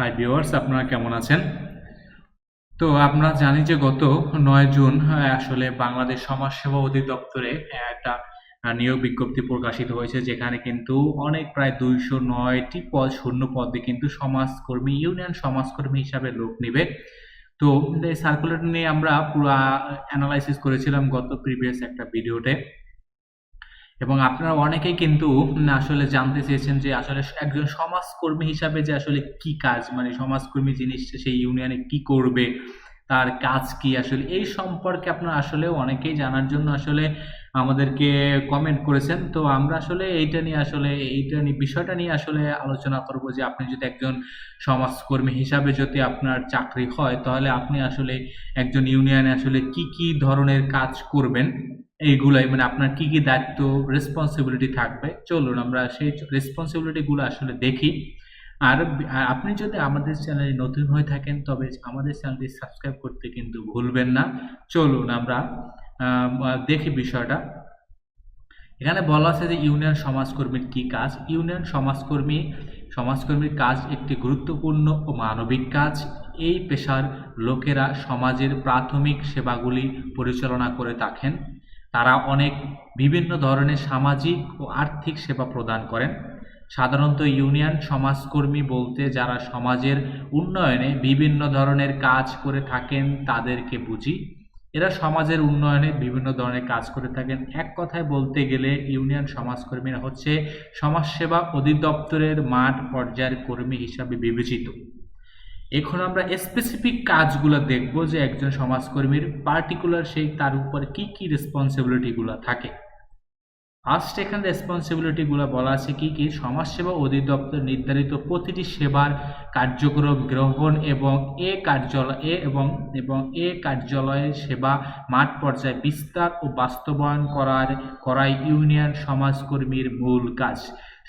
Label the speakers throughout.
Speaker 1: Hi viewers আপনারা কেমন আছেন? তো আমরা জানি যে গত নয় জুন আসলে বাংলাদেশ সমাজসেবা অধিদপ্তরে একটা নিয়োগ বিজ্ঞপ্তি প্রকাশিত হয়েছে, যেখানে কিন্তু অনেক প্রায় দুইশো নয়টি পদ শূন্য পদে কিন্তু সমাজকর্মী, ইউনিয়ন সমাজকর্মী হিসাবে লোক নেবে। তো, এই সার্কুলার নিয়ে আমরা পুরো অ্যানালাইসিস করেছিলাম গত প্রিভিয়াস একটা ভিডিওতে এবং আপনারা অনেকেই কিন্তু আসলে জানতে চেয়েছেন যে আসলে একজন সমাজকর্মী হিসাবে যে আসলে কি কাজ মানে সমাজকর্মী জিনিসটা সেই ইউনিয়নে কি করবে, তার কাজ কি আসলে, এই সম্পর্কে আপনারা আসলে অনেকেই জানার জন্য আসলে আমাদেরকে কমেন্ট করেছেন। তো আমরা আসলে এইটা নিয়ে আসলে, এইটা নিয়ে, বিষয়টা নিয়ে আসলে আলোচনা করব যে আপনি যদি একজন সমাজকর্মী হিসাবে যদি আপনার চাকরি হয়, তাহলে আপনি আসলে একজন ইউনিয়নে আসলে কি কি ধরনের কাজ করবেন? এইগুলাই মানে আপনার কি কি দায়িত্ব রেসপন্সিবিলিটি থাকবে? চলুন, আমরা সেই রেসপন্সিবিলিটিগুলো আসলে দেখি। আর আপনি যদি আমাদের চ্যানেলে নতুন হয়ে থাকেন, তবে আমাদের চ্যানেলটি সাবস্ক্রাইব করতে কিন্তু ভুলবেন না। চলুন, আমরা দেখি বিষয়টা। এখানে বলা আছে যে ইউনিয়ন সমাজকর্মীর কি কাজ? ইউনিয়ন সমাজকর্মী, সমাজকর্মীর কাজ একটি গুরুত্বপূর্ণ ও মানবিক কাজ। এই পেশার লোকেরা সমাজের প্রাথমিক সেবাগুলি পরিচালনা করে থাকেন। তারা অনেক বিভিন্ন ধরনের সামাজিক ও আর্থিক সেবা প্রদান করেন। সাধারণত ইউনিয়ন সমাজকর্মী বলতে যারা সমাজের উন্নয়নে বিভিন্ন ধরনের কাজ করে থাকেন, তাদেরকে বুঝি। এরা সমাজের উন্নয়নে বিভিন্ন ধরনের কাজ করে থাকেন। এক কথায় বলতে গেলে ইউনিয়ন সমাজকর্মীরা হচ্ছে সমাজসেবা অধিদপ্তরের মাঠ পর্যায়ের কর্মী হিসাবে বিবেচিত। এখন আমরা স্পেসিফিক কাজগুলো দেখব যে একজন সমাজকর্মীর পার্টিকুলার সেই তার উপর কি কি রেসপন্সিবিলিটিগুলো থাকে। ফার্স্ট এখানে রেসপন্সিবিলিটিগুলো বলা আছে কি কি? সমাজসেবা অধিদপ্তর নির্ধারিত প্রতিটি সেবার কার্যক্রম গ্রহণ এবং এ কার্যালয়, এ এবং এবং এ কার্যালয়ের সেবা মাঠ পর্যায়ে বিস্তার ও বাস্তবায়ন করার, করাই ইউনিয়ন সমাজকর্মীর মূল কাজ।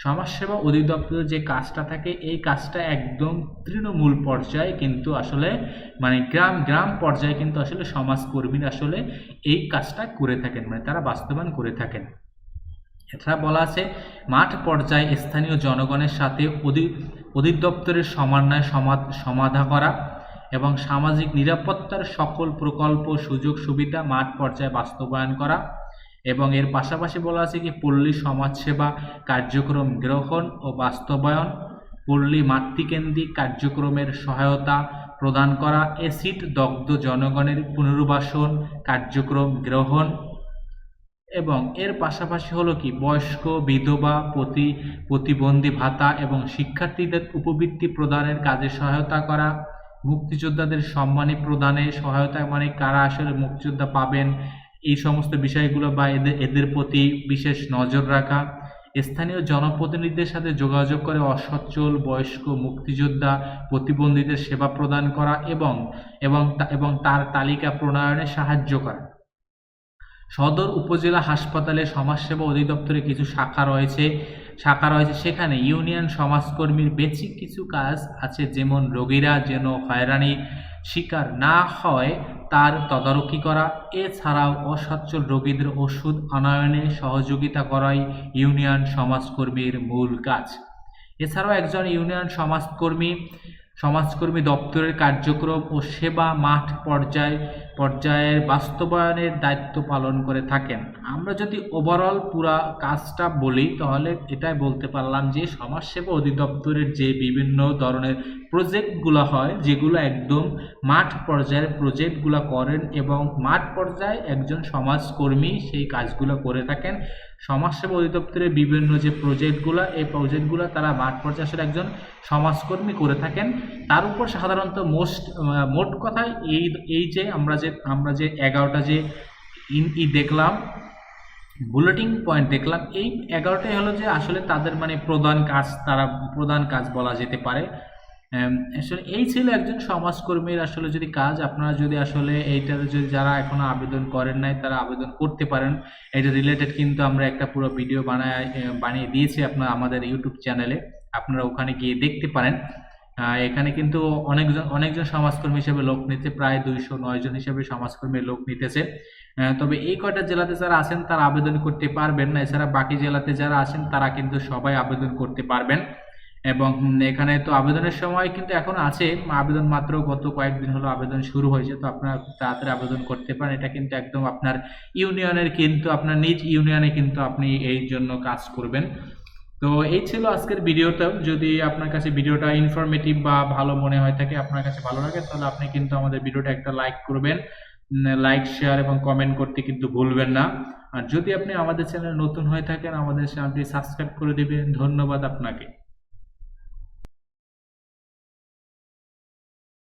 Speaker 1: সমাজসেবা অধিদপ্তরের যে কাজটা থাকে, এই কাজটা একদম তৃণমূল পর্যায়ে কিন্তু আসলে মানে গ্রাম গ্রাম পর্যায়ে কিন্তু আসলে সমাজকর্মীরা আসলে এই কাজটা করে থাকেন মানে তারা বাস্তবায়ন করে থাকেন। এছাড়া বলা আছে, মাঠ পর্যায়ে স্থানীয় জনগণের সাথে অধি, অধিদপ্তরের সমন্বয় সমাধা করা এবং সামাজিক নিরাপত্তার সকল প্রকল্প, সুযোগ, সুবিধা মাঠ পর্যায়ে বাস্তবায়ন করা এবং এর পাশাপাশি বলা আছে কি, পল্লী সমাজসেবা কার্যক্রম গ্রহণ ও বাস্তবায়ন, পল্লী মাতৃকেন্দ্রিক কার্যক্রমের সহায়তা প্রদান করা এসিড দগ্ধ জনগণের পুনর্বাসন কার্যক্রম গ্রহণ এবং এর পাশাপাশি হলো কি? বয়স্ক, বিধবা প্রতি প্রতিবন্ধী ভাতা এবং শিক্ষার্থীদের উপবৃত্তি প্রদানের কাজে সহায়তা করা, মুক্তিযোদ্ধাদের সম্মানী প্রদানে সহায়তা মানে কারা আসলে মুক্তিযোদ্ধা পাবেন, এই সমস্ত বিষয়গুলো বা এদের এদের প্রতি বিশেষ নজর রাখা, স্থানীয় জনপ্রতিনিধিদের সাথে যোগাযোগ করে অসচ্ছল, বয়স্ক, মুক্তিযোদ্ধা, প্রতিবন্ধীদের সেবা প্রদান করা এবং এবং এবং তার তালিকা প্রণয়নে সাহায্য করা। সদর উপজেলা হাসপাতালে সমাজসেবা অধিদপ্তরে কিছু শাখা রয়েছে। শাখা রয়েছে সেখানে ইউনিয়ন সমাজকর্মীর বেসিক কিছু কাজ আছে, যেমন রোগীরা যেন হয়রানির শিকার না হয় তার তদারকি করা। এছাড়াও অসচ্ছল রোগীদের ওষুধ আনয়নে সহযোগিতা করাই ইউনিয়ন সমাজকর্মীর মূল কাজ। এছাড়াও একজন ইউনিয়ন সমাজকর্মী সমাজকর্মী দপ্তরের কার্যক্রম ও সেবা মাঠ পর্যায়ে পর্যায়ের বাস্তবায়নের দায়িত্ব পালন করে থাকেন। আমরা যদি ওভারঅল পুরা কাজটা বলি, তাহলে এটাই বলতে পারলাম যে সমাজসেবা অধিদপ্তরের যে বিভিন্ন ধরনের প্রজেক্টগুলো হয়, যেগুলো একদম মাঠ পর্যায়ের প্রজেক্টগুলো করেন এবং মাঠ পর্যায়ে একজন সমাজকর্মী সেই কাজগুলো করে থাকেন। সমাজসেবা অধিদপ্তরের বিভিন্ন যে প্রজেক্টগুলো এই প্রজেক্টগুলো তারা মাঠ পর্যায়ে একজন সমাজকর্মী করে থাকেন। তার উপর সাধারণত মোস্ট মোট কথায় এই এই যে আমরা যে আমরা যে এগারোটা যে ইন ই দেখলাম বুলেটিং পয়েন্ট দেখলাম, এই এগারোটাই হলো যে আসলে তাদের মানে প্রধান কাজ, তারা প্রধান কাজ বলা যেতে পারে। আসলে এই ছিল একজন সমাজকর্মীর আসলে যদি কাজ, আপনারা যদি আসলে এইটার যদি যারা এখনও আবেদন করেন নাই, তারা আবেদন করতে পারেন। এটা রিলেটেড কিন্তু আমরা একটা পুরো ভিডিও বানায় বানিয়ে দিয়েছি আপনার, আমাদের ইউটিউব চ্যানেলে আপনারা ওখানে গিয়ে দেখতে পারেন। এখানে কিন্তু অনেকজন অনেকজন সমাজকর্মী হিসেবে লোক নিতে প্রায় দুইশো নয় জন হিসেবে সমাজকর্মীর লোক নিতেছে। তবে এই কয়টা জেলাতে যারা আছেন, তারা আবেদন করতে পারবেন না। এছাড়া বাকি জেলাতে যারা আছেন, তারা কিন্তু সবাই আবেদন করতে পারবেন। এবং এখানে তো আবেদনের সময় কিন্তু এখন আছে। আবেদন মাত্র গত কয়েকদিন হলো আবেদন শুরু হয়েছে, তো আপনারা খুব তাড়াতাড়ি আবেদন করতে পারেন। এটা কিন্তু একদম আপনার ইউনিয়নের কিন্তু, আপনার নিজ ইউনিয়নে কিন্তু আপনি এই জন্য কাজ করবেন। তো এই ছিল আজকের ভিডিওটা। যদি আপনার কাছে ভিডিওটা ইনফরমেটিভ বা ভালো মনে হয় থাকে, আপনার কাছে ভালো লাগে, তাহলে আপনি কিন্তু আমাদের ভিডিওটা একটা লাইক করবেন। লাইক শেয়ার এবং কমেন্ট করতে কিন্তু ভুলবেন না। আর যদি আপনি আমাদের চ্যানেল নতুন হয়ে থাকেন, আমাদের চ্যানেলটি সাবস্ক্রাইব করে দিবেন। ধন্যবাদ আপনাকে।